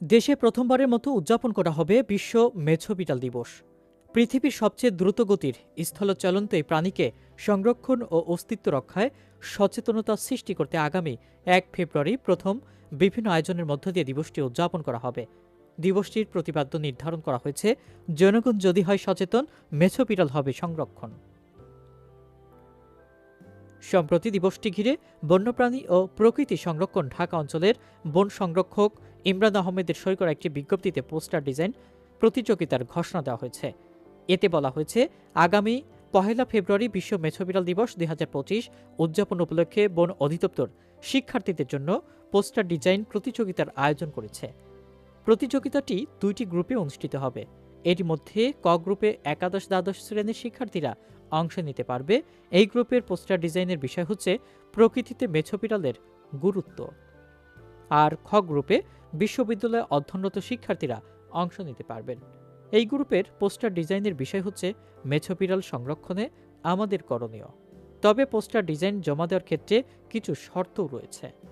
দেশে প্রথমবারের মতো উদযাপন করা হবে বিশ্ব মেছো বিড়াল দিবস। পৃথিবীর সবচেয়ে দ্রুতগতির স্থলচলন্ত এই প্রাণীকে সংরক্ষণ ও অস্তিত্ব রক্ষায় সচেতনতা সৃষ্টি করতে আগামী এক ফেব্রুয়ারি প্রথম বিভিন্ন আয়োজনের মধ্য দিয়ে দিবসটি উদযাপন করা হবে। দিবসটির প্রতিপাদ্য নির্ধারণ করা হয়েছে, জনগণ যদি হয় সচেতন মেছো বিড়াল হবে সংরক্ষণ। সম্প্রতি দিবসটি ঘিরে বন্যপ্রাণী ও প্রকৃতি সংরক্ষণ ঢাকা অঞ্চলের বন সংরক্ষক ইমরান আহমেদের সই করা একটি বিজ্ঞপ্তিতে পোস্টার ডিজাইন প্রতিযোগিতার ঘোষণা দেওয়া হয়েছে। এতে বলা হয়েছে, আগামী পহেলা ফেব্রুয়ারি বিশ্ব মেছোবিড়াল দিবস দু হাজার পঁচিশ উদযাপন উপলক্ষে বন অধিদপ্তর শিক্ষার্থীদের জন্য পোস্টার ডিজাইন প্রতিযোগিতার আয়োজন করেছে। প্রতিযোগিতাটি দুইটি গ্রুপে অনুষ্ঠিত হবে। এর মধ্যে ক গ্রুপে একাদশ দ্বাদশ শ্রেণির শিক্ষার্থীরা অংশ নিতে পারবে। এই গ্রুপের পোস্টার ডিজাইনের বিষয় হচ্ছে প্রকৃতিতে মেছোবিড়ালের গুরুত্ব। আর খ গ্রুপে বিশ্ববিদ্যালয়ে অধ্যয়নরত শিক্ষার্থীরা অংশ নিতে পারবেন। এই গ্রুপের পোস্টার ডিজাইনের বিষয় হচ্ছে মেছোবিড়াল সংরক্ষণে আমাদের করণীয়। তবে পোস্টার ডিজাইন জমা দেওয়ার ক্ষেত্রে কিছু শর্তও রয়েছে।